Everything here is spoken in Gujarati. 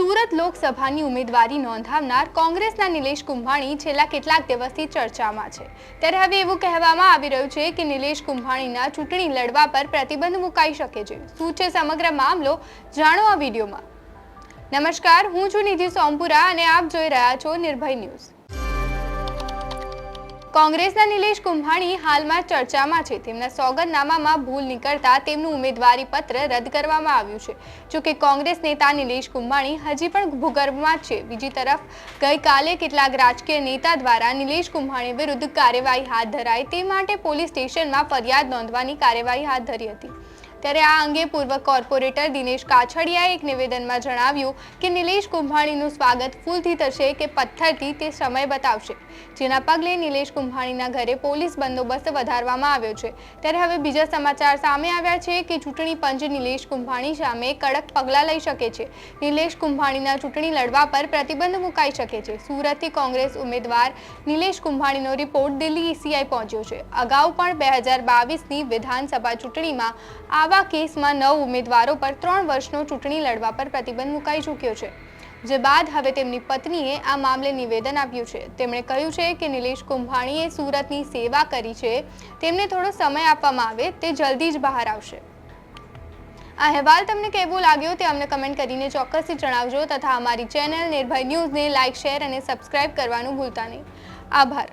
લોકસભાની ઉમેદવારી નોંધાવનાર કોંગ્રેસના નિલેશ કુંભાણી છેલ્લા કેટલાક દિવસથી ચર્ચામાં છે. ત્યારે હવે એવું કહેવામાં આવી રહ્યું છે કે નિલેશ કુંભાણીના ચૂંટણી લડવા પર પ્રતિબંધ મુકાઈ શકે છે. શું છે સમગ્ર મામલો? જાણો આ વિડીયોમાં. નમસ્કાર, હું છું નિધિ સોમપુરા અને આપ જોઈ રહ્યા છો નિર્ભય ન્યૂઝ. કોંગ્રેસના નિલેશ કુંભાણી હાલમાં ચર્ચામાં છે. તેમના સોગંદનામામાં ભૂલ નીકળતા તેમનું ઉમેદવારી પત્ર રદ કરવામાં આવ્યું છે. જો કે કોંગ્રેસ નેતા નિલેશ કુંભાણી હજી પણ ભૂગર્ભમાં છે. બીજી તરફ, ગઈકાલે કેટલાક રાજકીય નેતા દ્વારા નિલેશ કુંભાણી વિરુદ્ધ કાર્યવાહી હાથ ધરાય તે માટે પોલીસ સ્ટેશનમાં ફરિયાદ નોંધવાની કાર્યવાહી હાથ ધરી હતી. ત્યારે આ અંગે પૂર્વ કોર્પોરેટર દિનેશ કાછડિયાએ એક નિવેદનમાં જણાવ્યું કે નિલેશ કુંભાણીનું સ્વાગત ફૂલથી થશે કે પથ્થરથી તે સમય બતાવશે. જેના પગલે નિલેશ કુંભાણીના ઘરે પોલીસ બંદોબસ્ત વધારવામાં આવ્યો છે. ત્યારે હવે બીજા સમાચાર સામે આવ્યા છે કે ચૂંટણી પંચ નિલેશ કુંભાણી સામે કડક પગલાં લઈ શકે છે. નિલેશ કુંભાણીના ચૂંટણી લડવા પર પ્રતિબંધ મુકાઈ શકે છે. સુરતથી કોંગ્રેસ ઉમેદવાર નિલેશ કુંભાણીનો રિપોર્ટ દિલ્હી ઈસીઆઈ પહોંચ્યો છે. અગાઉ પણ બે હજાર બાવીસની વિધાનસભા ચૂંટણીમાં આવા કેસમાં નવ ઉમેદવારો પર ત્રણ વર્ષનો ચૂંટણી લડવા પર પ્રતિબંધ મુકાઈ ચૂક્યો છે. જે બાદ હવે તેમની પત્નીએ આ મામલે નિવેદન આપ્યું છે. તેમણે કહ્યું છે કે નિલેશ કુંભાણીએ સુરતની સેવા કરી છે. તેમને થોડો સમય આપવામાં આવે, તે જલ્દી જ બહાર આવશે. આ અહેવાલ તમને કેવો લાગ્યો તે અમને કમેન્ટ કરીને ચોક્કસથી જણાવજો તથા અમારી ચેનલ નિર્ભય ન્યૂઝને લાઇક શેર અને સબસ્ક્રાઇબ કરવાનું ભૂલતા નહીં. આભાર.